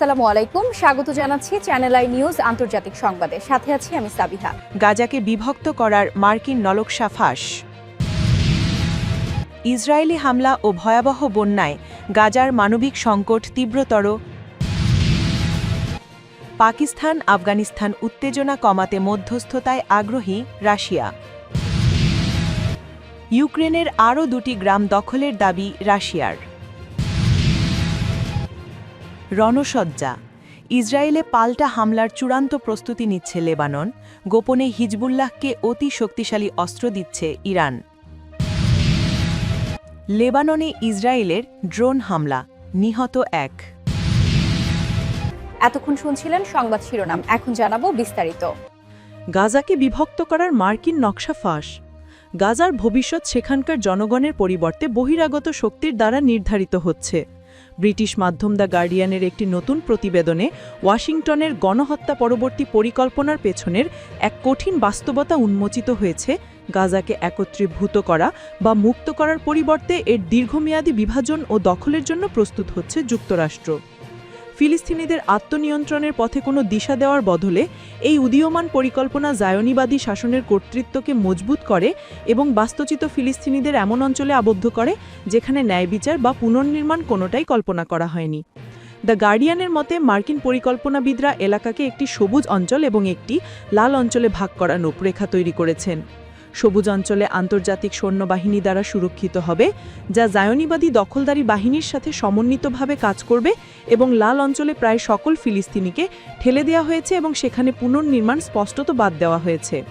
আসসালামু আলাইকুম। স্বাগত জানাচ্ছি চ্যানেল আই নিউজ আন্তর্জাতিক সংবাদে। সাথে আছি আমি সাবিহা। গাজাকে বিভক্ত করার মার্কিন নলকসা ফাঁস। ইসরায়েলি হামলা ও ভয়াবহ বন্যায় গাজার মানবিক সংকট তীব্রতর। পাকিস্তান, আফগানিস্তান উত্তেজনা কমাতে মধ্যস্থতায় আগ্রহী রাশিয়া। ইউক্রেনের আরও দুটি গ্রাম দখলের দাবি রাশিয়ার। রণসজ্জা। ইসরায়েলে পাল্টা হামলার চূড়ান্ত প্রস্তুতি নিচ্ছে লেবানন। গোপনে হিজবুল্লাহকে অতি শক্তিশালী অস্ত্র দিচ্ছে ইরান। লেবাননে ইসরায়েলের ড্রোন হামলা নিহত এক। এতক্ষণ শুনছিলেন সংবাদ শিরোনাম এখন জানাব বিস্তারিত। গাজাকে বিভক্ত করার মার্কিন নকশা ফাঁস। গাজার ভবিষ্যৎ সেখানকার জনগণের পরিবর্তে বহিরাগত শক্তির দ্বারা নির্ধারিত হচ্ছে। ব্রিটিশ মাধ্যম দ্য গার্ডিয়ানের একটি নতুন প্রতিবেদনে ওয়াশিংটনের গণহত্যা পরবর্তী পরিকল্পনার পেছনের এক কঠিন বাস্তবতা উন্মোচিত হয়েছে। গাজাকে একত্রীভূত করা বা মুক্ত করার পরিবর্তে এর দীর্ঘমেয়াদী বিভাজন ও দখলের জন্য প্রস্তুত হচ্ছে যুক্তরাষ্ট্র। ফিলিস্তিনিদের আত্মনিয়ন্ত্রণের পথে কোনো দিশা দেওয়ার বদলে এই উদীয়মান পরিকল্পনা জায়নিবাদী শাসনের কর্তৃত্বকে মজবুত করে এবং বাস্তুচিত ফিলিস্তিনিদের এমন অঞ্চলে আবদ্ধ করে যেখানে ন্যায় বিচার বা পুনর্নির্মাণ কোনোটাই কল্পনা করা হয়নি। দ্য গার্ডিয়ানের মতে, মার্কিন পরিকল্পনাবিদরা এলাকাকে একটি সবুজ অঞ্চল এবং একটি লাল অঞ্চলে ভাগ করার রূপরেখা তৈরি করেছেন। সবুজ অঞ্চলে আন্তর্জাতিক সৈন্যবাহিনী দ্বারা সুরক্ষিত হবে, যা জায়নিবাদী দখলদারি বাহিনীর সাথে সমন্বিতভাবে কাজ করবে এবং লাল অঞ্চলে প্রায় সকল ফিলিস্তিনিকে ঠেলে দেওয়া হয়েছে এবং সেখানে পুনর্নির্মাণ স্পষ্টত বাদ দেওয়া হয়েছে।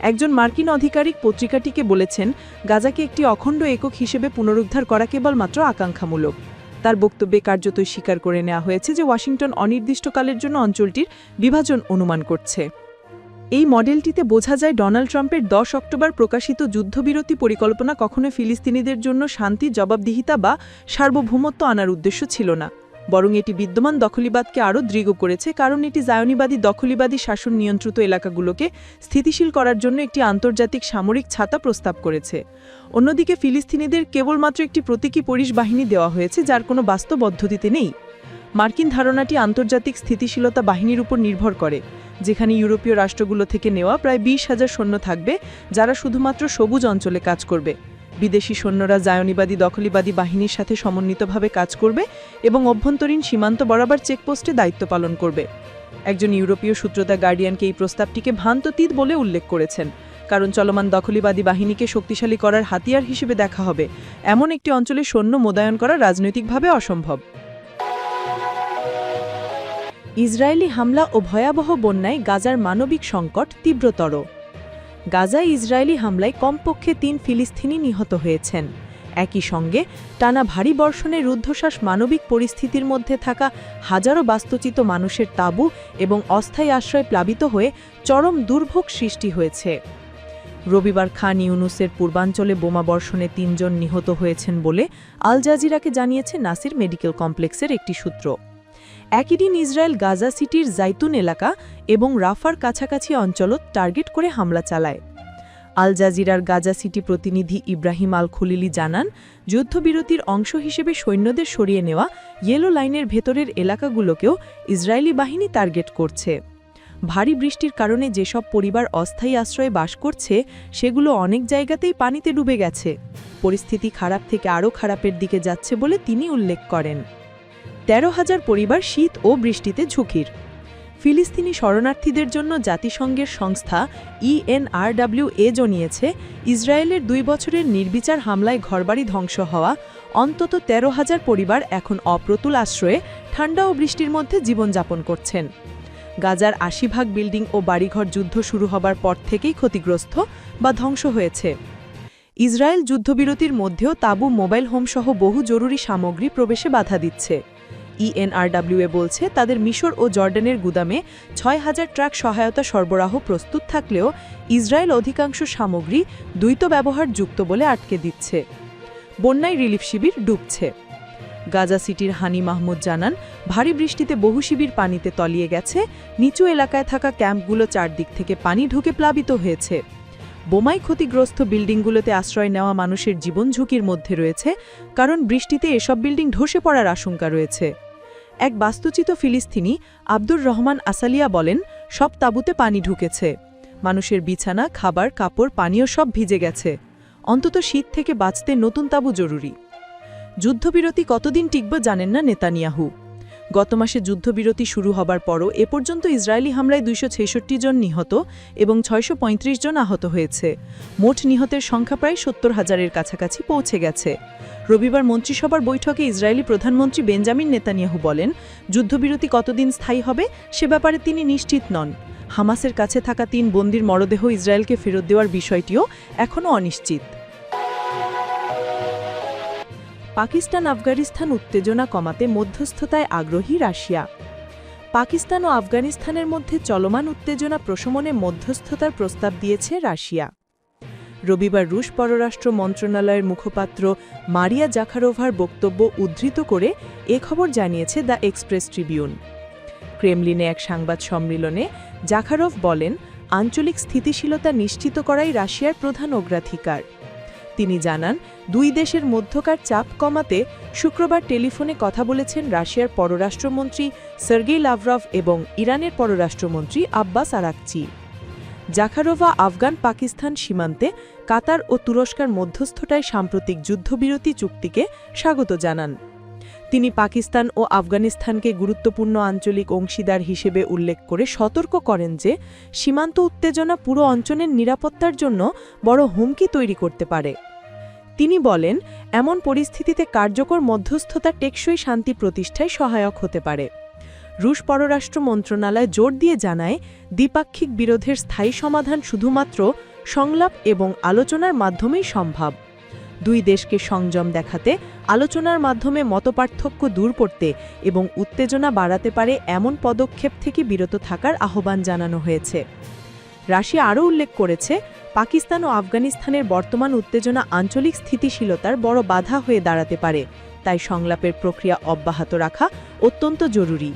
একজন মার্কিন আধিকারিক পত্রিকাটিকে বলেছেন, গাজাকে একটি অখণ্ড একক হিসেবে পুনরুদ্ধার করা কেবলমাত্র আকাঙ্ক্ষামূলক। তার বক্তব্যে কার্যতই স্বীকার করে নেওয়া হয়েছে যে ওয়াশিংটন অনির্দিষ্টকালের জন্য অঞ্চলটির বিভাজন অনুমান করছে। এই মডেলটিতে বোঝা যায় ডোনাল্ড ট্রাম্পের দশ অক্টোবর প্রকাশিত যুদ্ধবিরতি পরিকল্পনা কখনো ফিলিস্তিনিদের জন্য শান্তি, জবাবদিহিতা বা সার্বভৌমত্ব আনার উদ্দেশ্য ছিল না। বরং এটি বিদ্যমান দখলিবাদকে আরও দৃঢ় করেছে, কারণ এটি জায়নিবাদী দখলিবাদী শাসন নিয়ন্ত্রিত এলাকাগুলোকে স্থিতিশীল করার জন্য একটি আন্তর্জাতিক সামরিক ছাতা প্রস্তাব করেছে। অন্যদিকে ফিলিস্তিনিদের কেবলমাত্র একটি প্রতীকী পরিস বাহিনী দেওয়া হয়েছে, যার কোনো বাস্তব পদ্ধতিতে নেই। মার্কিন ধারণাটি আন্তর্জাতিক স্থিতিশীলতা বাহিনীর উপর নির্ভর করে, যেখানে ইউরোপীয় রাষ্ট্রগুলো থেকে নেওয়া প্রায় বিশ হাজার সৈন্য থাকবে, যারা শুধুমাত্র সবুজ অঞ্চলে কাজ করবে। বিদেশি সৈন্যরা জায়নিবাদী দখলিবাদী বাহিনীর সাথে সমন্বিতভাবে কাজ করবে এবং অভ্যন্তরীণ সীমান্ত বরাবর চেকপোস্টে দায়িত্ব পালন করবে। একজন ইউরোপীয় সূত্রতা গার্ডিয়ানকে এই প্রস্তাবটিকে ভ্রান্ততীত বলে উল্লেখ করেছেন, কারণ চলমান দখলিবাদী বাহিনীকে শক্তিশালী করার হাতিয়ার হিসেবে দেখা হবে। এমন একটি অঞ্চলে সৈন্য মোতায়েন করা রাজনৈতিকভাবে অসম্ভব। ইসরায়েলি হামলা ও ভয়াবহ বন্যায় গাজার মানবিক সংকট তীব্রতর। গাজায় ইসরায়েলি হামলায় কমপক্ষে তিন ফিলিস্তিনি নিহত হয়েছেন। একই সঙ্গে টানা ভারী বর্ষণে রুদ্ধশ্বাস মানবিক পরিস্থিতির মধ্যে থাকা হাজারো বাস্তুচিত মানুষের তাঁবু এবং অস্থায়ী আশ্রয় প্লাবিত হয়ে চরম দুর্ভোগ সৃষ্টি হয়েছে। রবিবার খান ইউনুসের পূর্বাঞ্চলে বোমা বর্ষণে তিনজন নিহত হয়েছেন বলে আল জাজিরাকে জানিয়েছে নাসির মেডিকেল কমপ্লেক্সের একটি সূত্র। একই দিন ইসরায়েল গাজা সিটির জাইতুন এলাকা এবং রাফার কাছাকাছি অঞ্চলত টার্গেট করে হামলা চালায়। আল জাজিরার গাজা সিটি প্রতিনিধি ইব্রাহিম আল খুলিলি জানান, যুদ্ধবিরতির অংশ হিসেবে সৈন্যদের সরিয়ে নেওয়া ইয়েলো লাইনের ভেতরের এলাকাগুলোকেও ইসরায়েলি বাহিনী টার্গেট করছে। ভারী বৃষ্টির কারণে যেসব পরিবার অস্থায়ী আশ্রয়ে বাস করছে, সেগুলো অনেক জায়গাতেই পানিতে ডুবে গেছে। পরিস্থিতি খারাপ থেকে আরও খারাপের দিকে যাচ্ছে বলে তিনি উল্লেখ করেন। তেরো হাজার পরিবার শীত ও বৃষ্টিতে ঝুঁকির। ফিলিস্তিনি শরণার্থীদের জন্য জাতিসংঘের সংস্থা ইএনআরডব্লিউ এ জানিয়েছে, ইসরায়েলের দুই বছরের নির্বিচার হামলায় ঘরবাড়ি ধ্বংস হওয়া, অন্তত তেরো হাজার পরিবার এখন অপ্রতুল আশ্রয়ে ঠান্ডা ও বৃষ্টির মধ্যে জীবনযাপন করছেন। গাজার আশি ভাগ বিল্ডিং ও বাড়িঘর যুদ্ধ শুরু হবার পর থেকেই ক্ষতিগ্রস্ত বা ধ্বংস হয়েছে। ইসরায়েল যুদ্ধবিরতির মধ্যেও তাবু মোবাইল হোমসহ বহু জরুরি সামগ্রী প্রবেশে বাধা দিচ্ছে। ইএনআরডব্লিউএ বলছে, তাদের মিশর ও জর্ডানের গুদামে ছয় হাজার ট্রাক সহায়তা সরবরাহ প্রস্তুত থাকলেও ইসরায়েল অধিকাংশ সামগ্রী দ্বৈত ব্যবহারযুক্ত বলে আটকে দিচ্ছে। বন্যায় রিলিফ শিবির ডুবছে। গাজা সিটির হানি মাহমুদ জানান, ভারী বৃষ্টিতে বহু শিবির পানিতে তলিয়ে গেছে, নিচু এলাকায় থাকা ক্যাম্পগুলো চারদিক থেকে পানি ঢুকে প্লাবিত হয়েছে। বোমাই ক্ষতিগ্রস্ত বিল্ডিংগুলোতে আশ্রয় নেওয়া মানুষের জীবন ঝুঁকির মধ্যে রয়েছে, কারণ বৃষ্টিতে এসব বিল্ডিং ধসে পড়ার আশঙ্কা রয়েছে। এক বাস্তুচিত ফিলিস্তিনি আব্দুর রহমান আসালিয়া বলেন, সব তাবুতে পানি ঢুকেছে। মানুষের বিছানা, খাবার, কাপড়, পানীয় সব ভিজে গেছে। অন্তত শীত থেকে বাঁচতে নতুন তাবু জরুরি। যুদ্ধবিরতি কতদিন টিকব জানেন না নেতানিয়াহু। গত মাসে যুদ্ধবিরতি শুরু হবার পরও এ পর্যন্ত ইসরায়েলি হামলায় দুইশো ছেষট্টি জন নিহত এবং ছয়শো পঁয়ত্রিশ জন আহত হয়েছে। মোট নিহতের সংখ্যা প্রায় সত্তর হাজারের কাছাকাছি পৌঁছে গেছে। রবিবার মন্ত্রিসভার বৈঠকে ইসরায়েলি প্রধানমন্ত্রী বেঞ্জামিন নেতানিয়াহু বলেন, যুদ্ধবিরতি কতদিন স্থায়ী হবে সে ব্যাপারে তিনি নিশ্চিত নন। হামাসের কাছে থাকা তিন বন্দির মরদেহ ইসরায়েলকে ফেরত দেওয়ার বিষয়টিও এখনও অনিশ্চিত। পাকিস্তান আফগানিস্তান উত্তেজনা কমাতে মধ্যস্থতায় আগ্রহী রাশিয়া। পাকিস্তান ও আফগানিস্তানের মধ্যে চলমান উত্তেজনা প্রশমনে মধ্যস্থতার প্রস্তাব দিয়েছে রাশিয়া। রবিবার রুশ পররাষ্ট্র মন্ত্রণালয়ের মুখপাত্র মারিয়া জাখারোভার বক্তব্য উদ্ধৃত করে এ খবর জানিয়েছে দ্য এক্সপ্রেস ট্রিবিউন। ক্রেমলিনে এক সংবাদ সম্মেলনে জাখারোভ বলেন, আঞ্চলিক স্থিতিশীলতা নিশ্চিত করাই রাশিয়ার প্রধান অগ্রাধিকার। তিনি জানান, দুই দেশের মধ্যকার চাপ কমাতে শুক্রবার টেলিফোনে কথা বলেছেন রাশিয়ার পররাষ্ট্রমন্ত্রী সার্গেই লাভরভ এবং ইরানের পররাষ্ট্রমন্ত্রী Abbas Araghchi. Zakharova Afghan Pakistan সীমান্তে কাতার ও তুরস্কার মধ্যস্থতায় সাম্প্রতিক যুদ্ধবিরতি চুক্তিকে স্বাগত জানান। তিনি পাকিস্তান ও আফগানিস্তানকে গুরুত্বপূর্ণ আঞ্চলিক অংশীদার হিসেবে উল্লেখ করে সতর্ক করেন যে, সীমান্ত উত্তেজনা পুরো অঞ্চলের নিরাপত্তার জন্য বড় হুমকি তৈরি করতে পারে। তিনি বলেন, এমন পরিস্থিতিতে কার্যকর মধ্যস্থতা টেকসই শান্তি প্রতিষ্ঠায় সহায়ক হতে পারে। রুশ পররাষ্ট্র মন্ত্রণালয় জোর দিয়ে জানায়, দ্বিপাক্ষিক বিরোধের স্থায়ী সমাধান শুধুমাত্র সংলাপ এবং আলোচনার মাধ্যমেই সম্ভব। দুই দেশকে সংযম দেখাতে, আলোচনার মাধ্যমে মতপার্থক্য দূর করতে এবং উত্তেজনা বাড়াতে পারে এমন পদক্ষেপ থেকে বিরত থাকার আহ্বান জানানো হয়েছে। রাশিয়া আরও উল্লেখ করেছে, পাকিস্তান ও আফগানিস্তানের বর্তমান উত্তেজনা আঞ্চলিক স্থিতিশীলতার বড় বাধা হয়ে দাঁড়াতে পারে, তাই সংলাপের প্রক্রিয়া অব্যাহত রাখা অত্যন্ত জরুরি।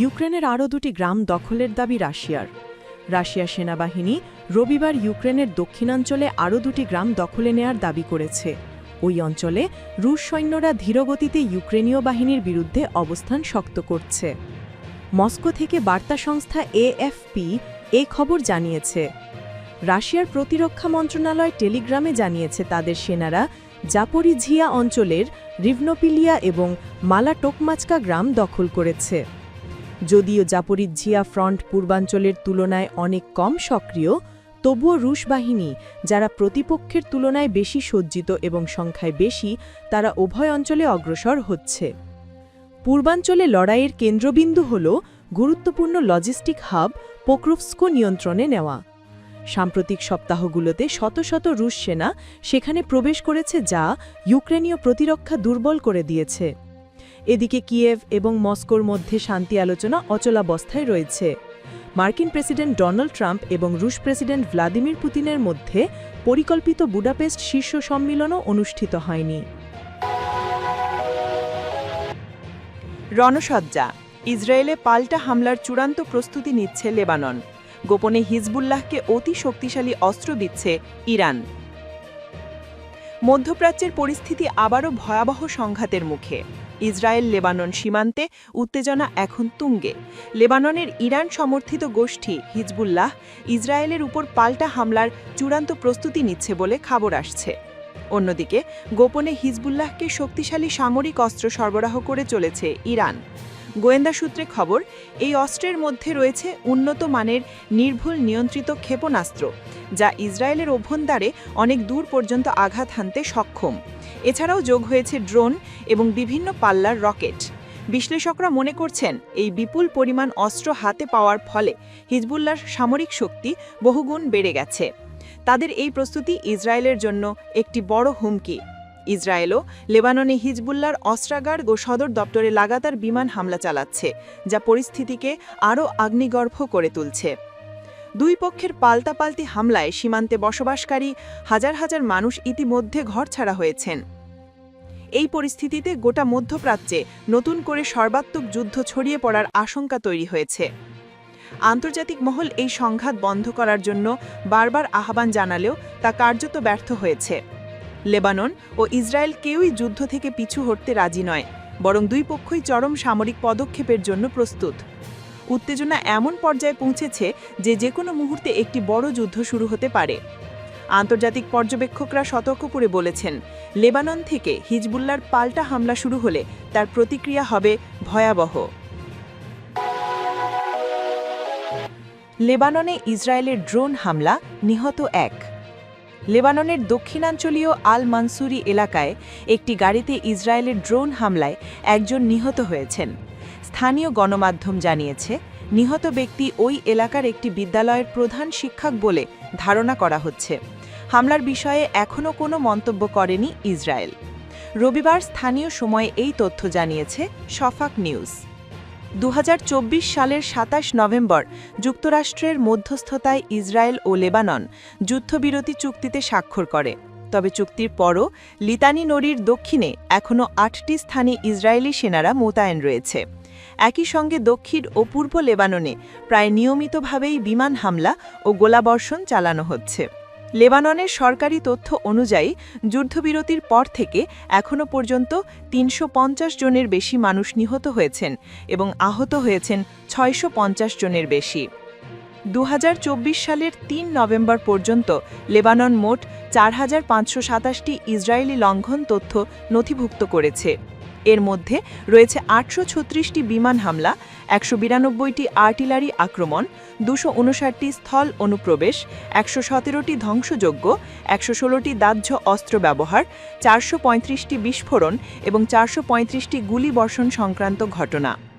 ইউক্রেনের আরও দুটি গ্রাম দখলের দাবি রাশিয়ার। রাশিয়া সেনাবাহিনী রবিবার ইউক্রেনের দক্ষিণাঞ্চলে আরও দুটি গ্রাম দখলে নেয়ার দাবি করেছে। ওই অঞ্চলে রুশ সৈন্যরা ধীরগতিতে ইউক্রেনীয় বাহিনীর বিরুদ্ধে অবস্থান শক্ত করছে। মস্কো থেকে বার্তা সংস্থা এএফপি এ খবর জানিয়েছে। রাশিয়ার প্রতিরক্ষা মন্ত্রণালয় টেলিগ্রামে জানিয়েছে তাদের সেনারা জাপরিঝিয়া অঞ্চলের রিভনোপিলিয়া এবং মালাটোকমাচকা গ্রাম দখল করেছে। যদিও জাপরিঝিয়া ফ্রন্ট পূর্বাঞ্চলের তুলনায় অনেক কম সক্রিয় তবুও রুশ বাহিনী, যারা প্রতিপক্ষের তুলনায় বেশি সজ্জিত এবং সংখ্যায় বেশি, তারা উভয় অঞ্চলে অগ্রসর হচ্ছে। পূর্বাঞ্চলে লড়াইয়ের কেন্দ্রবিন্দু হল গুরুত্বপূর্ণ লজিস্টিক হাব পোক্রোভস্কো নিয়ন্ত্রণে নেওয়া। সাম্প্রতিক সপ্তাহগুলোতে শত শত রুশ সেনা সেখানে প্রবেশ করেছে যা ইউক্রেনীয় প্রতিরক্ষা দুর্বল করে দিয়েছে। এদিকে কিয়েভ এবং মস্কোর মধ্যে শান্তি আলোচনা অচলাবস্থায় রয়েছে। মার্কিন প্রেসিডেন্ট ডোনাল্ড ট্রাম্প এবং রুশ প্রেসিডেন্ট ভ্লাদিমির পুতিনের মধ্যে পরিকল্পিত বুডাপেস্ট শীর্ষ সম্মিলনও অনুষ্ঠিত হয়নি। রণসজ্জা। ইসরায়েলে পাল্টা হামলার চূড়ান্ত প্রস্তুতি নিচ্ছে লেবানন। গোপনে হিজবুল্লাহকে অতি শক্তিশালী অস্ত্র দিচ্ছে ইরান। মধ্যপ্রাচ্যের পরিস্থিতি আবারও ভয়াবহ সংঘাতের মুখে। ইসরায়েল লেবানন সীমান্তে উত্তেজনা এখন তুঙ্গে। লেবাননের ইরান সমর্থিত গোষ্ঠী হিজবুল্লাহ ইসরায়েলের উপর পাল্টা হামলার চূড়ান্ত প্রস্তুতি নিচ্ছে বলে খবর আসছে। অন্যদিকে, গোপনে হিজবুল্লাহকে শক্তিশালী সামরিক অস্ত্র সরবরাহ করে চলেছে ইরান। গোয়েন্দা সূত্রে খবর, এই অস্ত্রের মধ্যে রয়েছে উন্নত মানের নির্ভুল নিয়ন্ত্রিত ক্ষেপণাস্ত্র, যা ইসরায়েলের অভ্যন্তরে অনেক দূর পর্যন্ত আঘাত হানতে সক্ষম। এছাড়াও যোগ হয়েছে ড্রোন এবং বিভিন্ন পাল্লার রকেট। বিশ্লেষকরা মনে করছেন, এই বিপুল পরিমাণ অস্ত্র হাতে পাওয়ার ফলে হিজবুল্লার সামরিক শক্তি বহুগুণ বেড়ে গেছে। তাদের এই প্রস্তুতি ইসরায়েলের জন্য একটি বড় হুমকি। ইসরায়েলও লেবাননে হিজবুল্লার অস্ত্রাগার ও সদর দপ্তরে লাগাতার বিমান হামলা চালাচ্ছে, যা পরিস্থিতিকে আরও আগ্নিগর্ভ করে তুলছে। দুই পক্ষের পাল্টাপাল্টি হামলায় সীমান্তে বসবাসকারী হাজার হাজার মানুষ ইতিমধ্যে ঘরছাড়া হয়েছেন। এই পরিস্থিতিতে গোটা মধ্যপ্রাচ্যে নতুন করে সর্বাত্মক যুদ্ধ ছড়িয়ে পড়ার আশঙ্কা তৈরি হয়েছে। আন্তর্জাতিক মহল এই সংঘাত বন্ধ করার জন্য বারবার আহ্বান জানালেও তা কার্যত ব্যর্থ হয়েছে। লেবানন ও ইসরায়েল কেউই যুদ্ধ থেকে পিছু হটতে রাজি নয়, বরং দুই পক্ষই চরম সামরিক পদক্ষেপের জন্য প্রস্তুত। উত্তেজনা এমন পর্যায়ে পৌঁছেছে যে যে কোনো মুহূর্তে একটি বড় যুদ্ধ শুরু হতে পারে। আন্তর্জাতিক পর্যবেক্ষকরা সতর্ক করে বলেছেন, লেবানন থেকে হিজবুল্লার পাল্টা হামলা শুরু হলে তার প্রতিক্রিয়া হবে ভয়াবহ। লেবাননে ইসরায়েলের ড্রোন হামলা নিহত এক। লেবাননের দক্ষিণাঞ্চলীয় আল মানসুরি এলাকায় একটি গাড়িতে ইসরায়েলের ড্রোন হামলায় একজন নিহত হয়েছেন। স্থানীয় গণমাধ্যম জানিয়েছে, নিহত ব্যক্তি ওই এলাকার একটি বিদ্যালয়ের প্রধান শিক্ষক বলে ধারণা করা হচ্ছে। হামলার বিষয়ে এখনও কোনো মন্তব্য করেনি ইসরায়েল। রবিবার স্থানীয় সময়ে এই তথ্য জানিয়েছে শফাক নিউজ। দু হাজার চব্বিশ সালের সাতাশ নভেম্বর যুক্তরাষ্ট্রের মধ্যস্থতায় ইসরায়েল ও লেবানন যুদ্ধবিরতি চুক্তিতে স্বাক্ষর করে। তবে চুক্তির পরও লিতানি নদীর দক্ষিণে এখনও আটটি স্থানে ইসরায়েলি সেনারা মোতায়েন রয়েছে। একই সঙ্গে দক্ষিণ ও পূর্ব লেবাননে প্রায় নিয়মিতভাবেই বিমান হামলা ও গোলাবর্ষণ চালানো হচ্ছে। লেবাননের সরকারি তথ্য অনুযায়ী, যুদ্ধবিরতির পর থেকে এখনও পর্যন্ত ৩৫০ জনের বেশি মানুষ নিহত হয়েছেন এবং আহত হয়েছেন ছয়শো পঞ্চাশ জনের বেশি। দু হাজার চব্বিশ সালের তিন নভেম্বর পর্যন্ত লেবানন মোট চার হাজার পাঁচশো সাতাশটি ইসরায়েলি লঙ্ঘন তথ্য নথিভুক্ত করেছে। এর মধ্যে রয়েছে আটশো ছত্রিশটি বিমান হামলা, একশো বিরানব্বইটি আর্টিলারি আক্রমণ, দুশো উনষাটটি স্থল অনুপ্রবেশ, একশো সতেরোটি ধ্বংসযোগ্য একশো ষোলোটি দাহ্য অস্ত্র ব্যবহার, চারশো পঁয়ত্রিশটি বিস্ফোরণ এবং চারশো পঁয়ত্রিশটি গুলিবর্ষণ সংক্রান্ত ঘটনা।